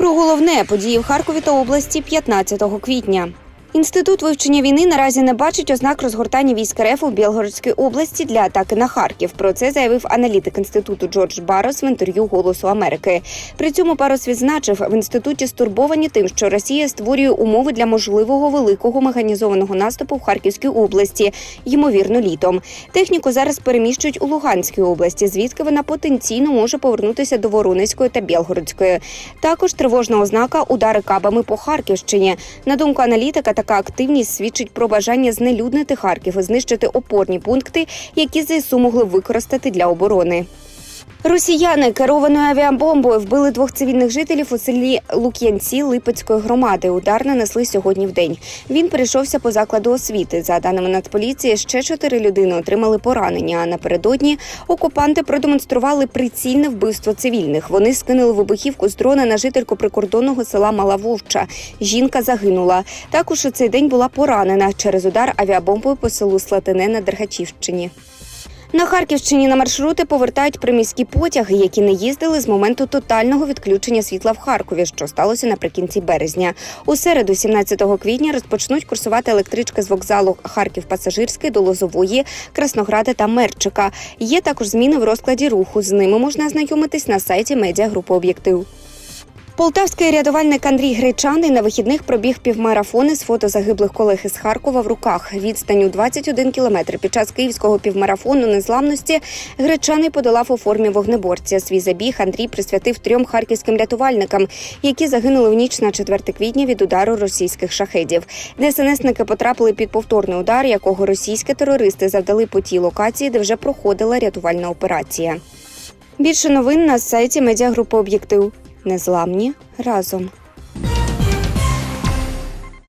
Про головне події в Харкові та області 15 квітня. Інститут вивчення війни наразі не бачить ознак розгортання військ РФ у Білгородській області для атаки на Харків. Про це заявив аналітик інституту Джордж Барос в інтерв'ю Голосу Америки. При цьому Барос відзначив, в інституті стурбовані тим, що Росія створює умови для можливого великого механізованого наступу в Харківській області, ймовірно, літом. Техніку зараз переміщують у Луганській області, звідки вона потенційно може повернутися до Воронезької та Білгородської. Також тривожна ознака удари кабами по Харківщині. На думку аналітика, така активність свідчить про бажання знелюднити Харків і знищити опорні пункти, які ЗСУ могли використати для оборони. Росіяни керованою авіабомбою вбили двох цивільних жителів у селі Лук'янці Липецької громади. Удар нанесли сьогодні в день. Він перейшовся по закладу освіти. За даними Нацполіції, ще чотири людини отримали поранення. А напередодні окупанти продемонстрували прицільне вбивство цивільних. Вони скинули вибухівку з дрона на жительку прикордонного села Мала Вовча. Жінка загинула. Також у цей день була поранена через удар авіабомбою по селу Слатине на Дергачівщині. На Харківщині на маршрути повертають приміські потяги, які не їздили з моменту тотального відключення світла в Харкові, що сталося наприкінці березня. У середу, 17 квітня, розпочнуть курсувати електрички з вокзалу Харків Пасажирський до Лозової, Краснограда та Мерчика. Є також зміни в розкладі руху. З ними можна ознайомитись на сайті медіагрупи Об'єктив. Полтавський рятувальник Андрій Гречаний на вихідних пробіг півмарафони з фото загиблих колег із Харкова в руках. Відстань у 21 кілометр під час київського півмарафону незламності Гречаний подолав у формі вогнеборця. Свій забіг Андрій присвятив трьом харківським рятувальникам, які загинули в ніч на 4 квітня від удару російських шахедів. ДСНСники потрапили під повторний удар, якого російські терористи завдали по тій локації, де вже проходила рятувальна операція. Більше новин на сайті медіагрупи Об'єктив. Незламні разом.